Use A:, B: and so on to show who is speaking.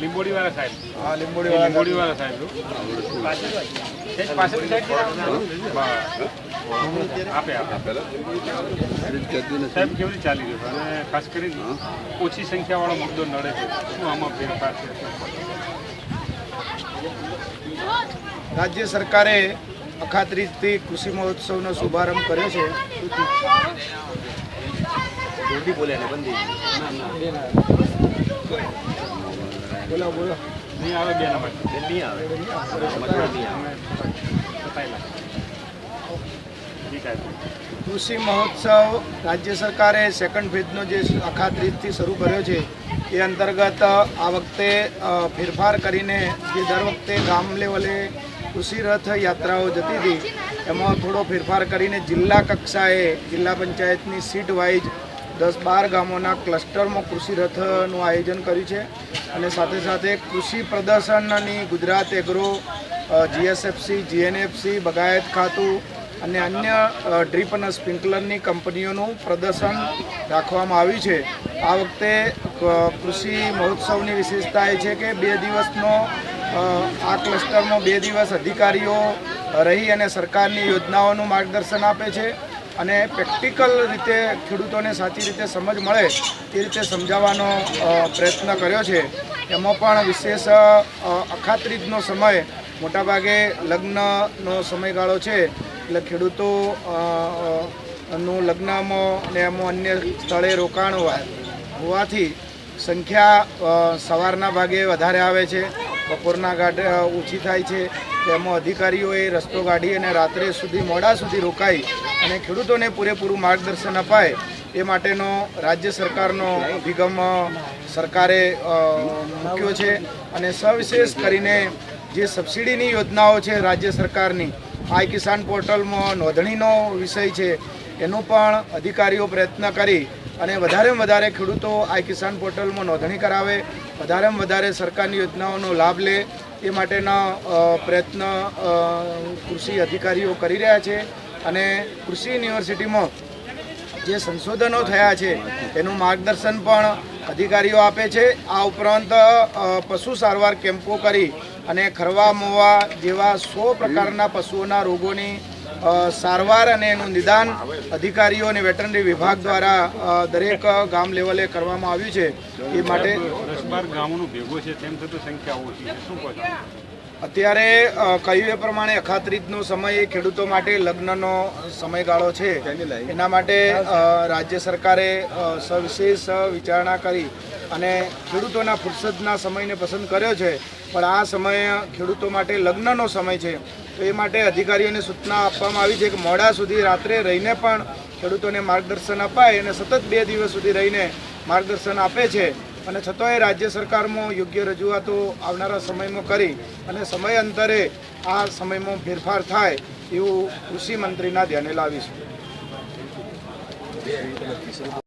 A: લીંબોડી વાળા સાહેબ.
B: હા લીંબોડી
A: લીંબોડી વાળા સાહેબ પાછળ સાહેબ આપે આપે. સાહેબ કેવી રીતે ચાલી રહ્યું અને ખાસ કરીને ઓછી સંખ્યાવાળો મુદ્દો નડે છે. શું આમાં ફેરફાર છે?
B: રાજ્ય સરકારે અખાત્રીજથી કૃષિ મહોત્સવનો શુભારંભ કર્યો છે. બોલો બોલો
A: નહીં આવે બે નંબર નહીં આવે. ઠીક છે.
B: કૃષિ મહોત્સવ રાજ્ય સરકારે સેકન્ડ ફેઝનો જે અખાત્રીજથી શરૂ કર્યો છે એ અંતર્ગત આ વખતે ફેરફાર કરીને જે દર વખતે ગામ લેવલે કૃષિ રથ યાત્રાઓ જતી હતી એમાં થોડો ફેરફાર કરીને જિલ્લા કક્ષાએ જિલ્લા પંચાયતની સીટ વાઇઝ દસ બાર ગામોના ક્લસ્ટરમાં કૃષિ રથનું આયોજન કર્યું છે અને સાથે સાથે કૃષિ પ્રદર્શનની ગુજરાત એગ્રો જીએસએફસી જીએનએફસી બગાયત ખાતું અને અન્ય ડ્રીપ અને સ્પ્રિંકલરની કંપનીઓનું પ્રદર્શન રાખવામાં આવ્યું છે. આ વખતે કૃષિ મહોત્સવની વિશેષતા એ છે કે બે દિવસનો આ ક્લસ્ટરનો બે દિવસ અધિકારીઓ રહી અને સરકારની યોજનાઓનું માર્ગદર્શન આપે છે. અને પ્રેક્ટિકલ રીતે ખેડૂતોને સાચી રીતે સમજ મળે તે રીતે સમજાવવાનો પ્રયત્ન કર્યો છે. એમાં પણ વિશેષ અખાત્રીજનો સમય, મોટાભાગે લગ્નનો સમયગાળો છે. એટલે ખેડૂતો નું લગ્નમાં ને એમાં અન્ય સ્થળે રોકાણ હોવા- હોવાથી સંખ્યા સવારના ભાગે વધારે આવે છે. બપોરના ગાઢ ઓછી થાય છે, તેમાં અધિકારીઓએ રસ્તો કાઢી અને રાત્રે સુધી, મોડા સુધી રોકાઈ અને ખેડૂતોને પૂરેપૂરું માર્ગદર્શન અપાય એ માટેનો રાજ્ય સરકારનો અભિગમ સરકારે મૂક્યો છે. અને સવિશેષ કરીને જે સબસિડીની યોજનાઓ છે રાજ્ય સરકારની, આ કિસાન પોર્ટલમાં નોંધણીનો વિષય છે. એનું પણ અધિકારીઓ પ્રયત્ન કરી અને વધારેમાં વધારે ખેડૂતો આ કિસાન પોર્ટલમાં નોંધણી કરાવે, વધારેમાં વધારે સરકારની યોજનાઓનો લાભ લે, એ માટેના પ્રયત્ન કૃષિ અધિકારીઓ કરી રહ્યા છે. અને કૃષિ યુનિવર્સિટીમાં જે સંશોધનો થયા છે, એનું માર્ગદર્શન પણ અધિકારીઓ આપે છે. આ ઉપરાંત પશુ સારવાર કેમ્પો કરી અને ખરવા, મોવા જેવા સો પ્રકારના પશુઓના રોગોની સારવાર અને એનું નિદાન અધિકારીઓ અને વેટરનરી વિભાગ દ્વારા દરેક ગામ લેવલે કરવામાં આવ્યું છે. એ માટે
A: દસ બાર છે, તેમ છતાં સંખ્યા ઓછી છે. શું કહો
B: અત્યારે કહ્યું એ પ્રમાણે અખાત્રીજનો સમય એ ખેડૂતો માટે લગ્નનો સમયગાળો છે. એના માટે રાજ્ય સરકારે સવિશેષ વિચારણા કરી અને ખેડૂતોના ફુરસદના સમયને પસંદ કર્યો છે. પણ આ સમય ખેડૂતો માટે લગ્નનો સમય છે. તો એ માટે અધિકારીઓને સૂચના આપવામાં આવી છે કે મોડા સુધી રાત્રે રહીને પણ ખેડૂતોને માર્ગદર્શન અપાય અને સતત બે દિવસ સુધી રહીને માર્ગદર્શન આપે છે. અને છતાંય રાજ્ય સરકારમાં યોગ્ય રજૂઆતો આવનારા સમયમાં કરી અને સમય અંતરે આ સમયમાં ફેરફાર થાય એવું કૃષિ મંત્રીના ધ્યાને લાવીશું.